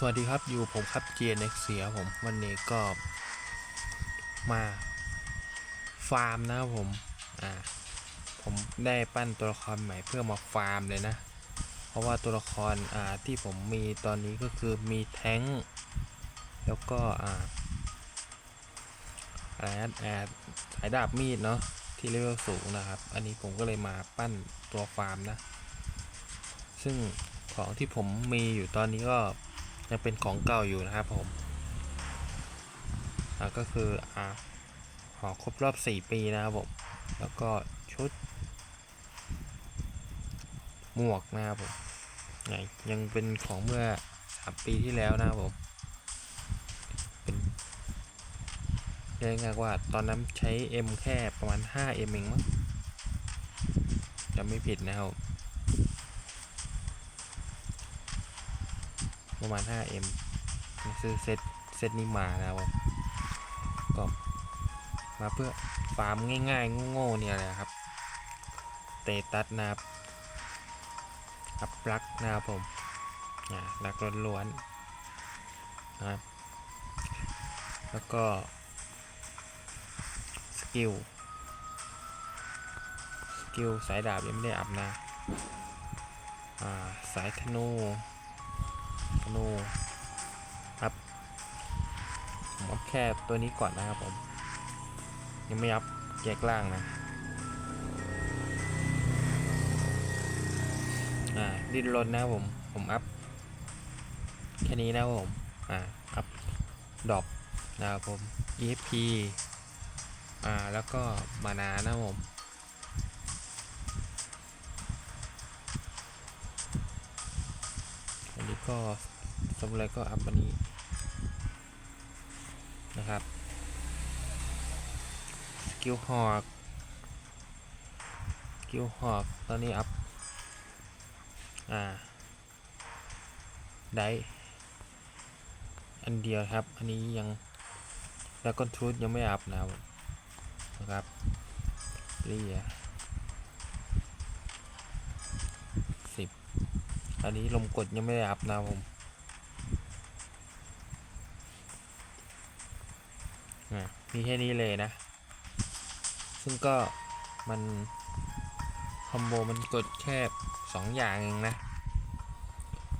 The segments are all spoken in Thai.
สวัสดีครับอยู่ผมครับ GNX เสียผมวันนี้ก็มาฟาร์มนะครับผมอ่าผมได้ปั้นตัวละครใหม่เพื่อมาฟาร์มเลยนะ เพราะว่าตัวละครอ่าที่ผมมีตอนนี้ก็คือมีแท้งค์แล้วก็อ่าอะไรนะอ่าสายดาบมีดเนาะที่เลเวลสูงนะครับ อันนี้ผมก็เลยมาปั้นตัวฟาร์มนะ ซึ่งของที่ผมมีอยู่ตอนนี้ก็ ยังเป็นของเก่าอยู่นะครับผมก็คืออ่าหอครบรอบ 4 ปีนะครับผม แล้วก็ชุด หมวกนะครับผมไงยังเป็นของเมื่อ 3 ปีที่แล้วนะครับผมเป็นเรียกง่ายว่าตอนนั้นใช้ M แค่ประมาณ 5M เองมั้งจะไม่ผิดนะครับ ประมาณ 5M ซื้อเซตเซตนี้มานะครับผมก็มาเพื่อฟาร์มง่ายๆโง่ๆเนี่ยแหละครับ เตตัสนะครับอัพลักนะครับผมอ่าลักล้วนๆนะครับ แล้วก็ สกิล สกิลสายดาบยังไม่ได้อัพนะ อ่า สายธนู นูอัพผมอัพแค่ตัวนี้ก่อนนะครับผม ยังไม่อัพแยกล่างนะอ่าดิ้นรนนะครับผมผมอัพแค่นี้นะครับผมอ่าอัพดอกนะครับผม EFP อ่าแล้วก็มานานะครับผมอันนี้ก็ สำหรับก็อัพอันนี้นะครับ สกิลหอกสกิลหอกตอนนี้อัพ อ่า ได้ อันเดียวครับ อันนี้ยังแล้วก็ทรูดยังไม่อัพนะครับนะครับเรียสิบอันนี้ลมกดยังไม่ได้อัพนะผม มีแค่นี้เลยนะ ซึ่งก็มันคอมโบมันกดแค่สองอย่างเองนะ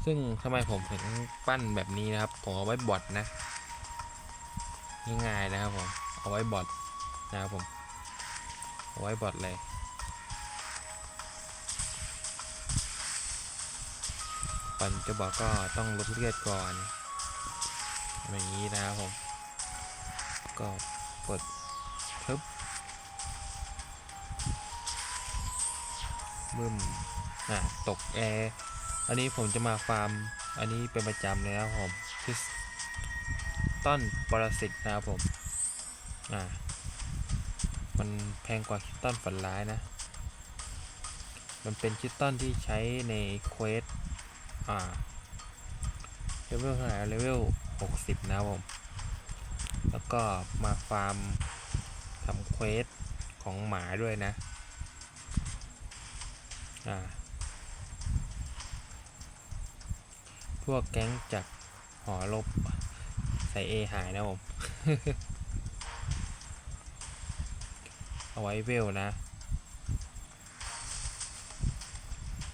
ซึ่งทำไมผมถึงปั้นแบบนี้นะครับ ผมเอาไว้บอทนะ ง่ายๆนะครับผม เอาไว้บอทนะครับผม เอาไว้บอทเลยก่อนจะบอกก็ต้องลดเลือดก่อนอย่างนี้นะครับผม ก็ กดทึบบึ้มอะตกแอร์ อันนี้ผมจะมาฟาร์ม อันนี้เป็นประจำเลยนะครับผมคิสต้นปรสิตนะครับผม อ่า มันแพงกว่าคิตตันฝันร้ายนะ มันเป็นคิตตันที่ใช้ในเควส อ่า เลเวลเท่าไหร่เลเวล 60 นะครับผม แล้วก็มาฟาร์มทำเควสของหมาด้วยนะ อ่า พวกแก๊งจากหอลบใส่เอหายนะผม เอาไว้เวลนะ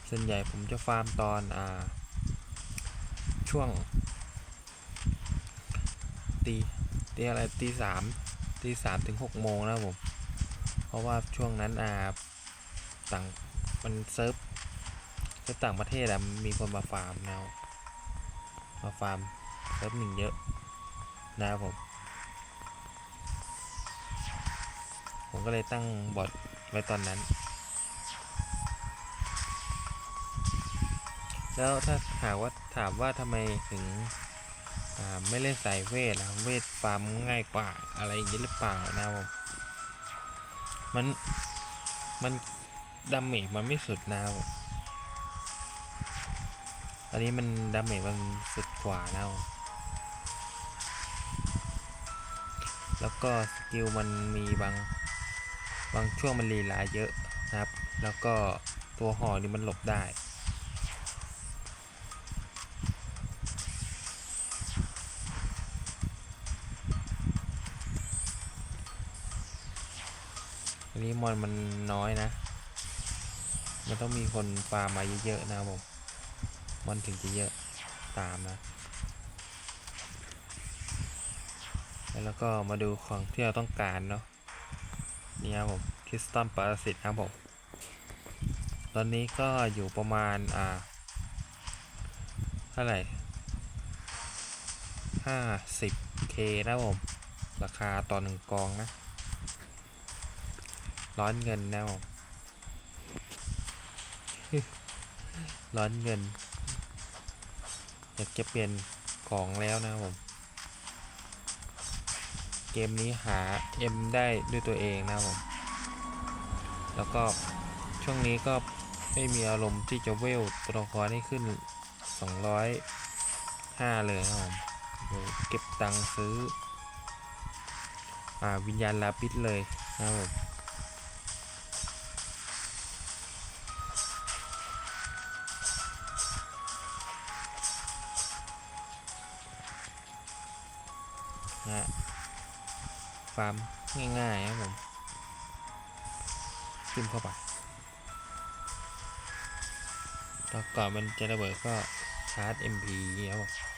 ส่วนใหญ่ผมจะฟาร์มตอน อ่า ช่วงตี ตีอะไรตีสามตีสามถึงหกโมงนะผม เพราะว่าช่วงนั้นอ่าต่างมันเซิร์ฟเซิร์ฟต่างประเทศอะมีคนมาฟาร์มแนวมาฟาร์มเซิร์ฟหนึ่งเยอะนะครับผม ผมก็เลยตั้งบอทไว้ตอนนั้น แล้วถ้าหากว่าถามว่าทำไมถึง ไม่เล่นสายเวทนะเวทฟาร์มง่ายกว่าอะไรอย่างนี้หรือเปล่านะผมมันมันดาเมจมันไม่สุดนะผมอันนี้มันดาเมจมันสุดกว่านะแล้วก็สกิลมันมีบางบางช่วงมันลีลาเยอะนะครับ แล้วก็ตัวห่อนี่มันหลบได้ อันนี้มอนมันน้อยนะ มันต้องมีคนฟาร์มมาเยอะๆนะผมมอนถึงจะเยอะตามนะ แล้วก็มาดูของที่เราต้องการเนาะ นี่ครับผมคริสตัลปรสิตครับผม ตอนนี้ก็อยู่ประมาณอ่าเท่าไหร่ห้าสิบเคนะผม ราคาต่อหนึ่งกองนะ ร้อนเงินนะครับผมร้อนเงิน อยากจะเปลี่ยนของแล้วนะครับผม เกมนี้หา M ได้ด้วยตัวเองนะครับผม แล้วก็ช่วงนี้ก็ไม่มีอารมณ์ที่จะเวลตัวละครให้ขึ้น 205 เลยนะครับผมเดี๋ยวเก็บตังค์ซื้ออ่าวิญญาณลาปิดเลยนะครับ ฟาร์มง่ายๆครับผมจิ้มเข้าไปแล้วก่อนมันจะระเบิดก็ชาร์จ MP ครับผม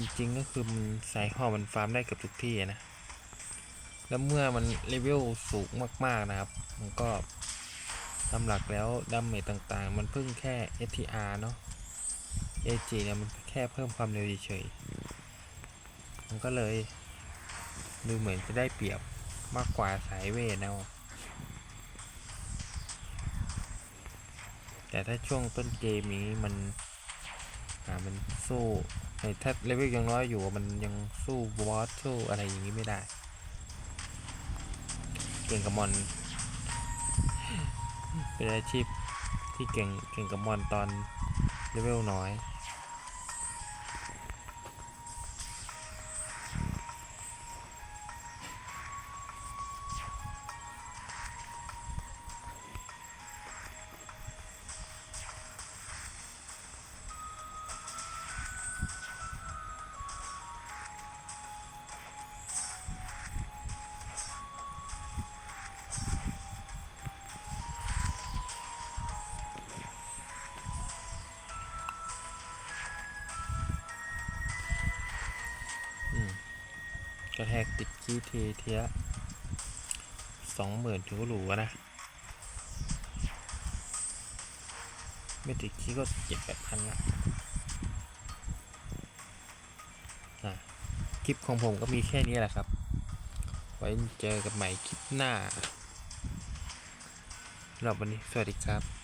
จริงๆก็คือมันสายห่อมันฟาร์มได้เกือบทุกที่นะ แล้วเมื่อมันเลเวลสูงมากๆนะครับ มันก็ตามหลักแล้วดาเมจต่างๆ มันเพิ่งแค่ STR เนาะ AG เนี่ยมันแค่เพิ่มความเร็วเฉยๆมันก็เลยดูเหมือนจะได้เปรียบมากกว่าสายเวทนะแต่ถ้าช่วงต้นเกมนี้มันอ่ามันสู้ ถ้าเลเวลยังน้อยอยู่มันยังสู้บอสสู้อะไรอย่างนี้ไม่ได้ เก่งกับมอน เป็นอาชีพที่เก่งเก่งกับมอนตอนเลเวลน้อย ระแทกติดขี้เทเทียสองหมื่นถือว่าหรูนะ ไม่ติดขี้ก็เจ็ดแปดพันละอะคลิปของผมก็มีแค่นี้แหละครับ ไว้เจอกันใหม่คลิปหน้าสำหรับวันนี้ สวัสดีครับ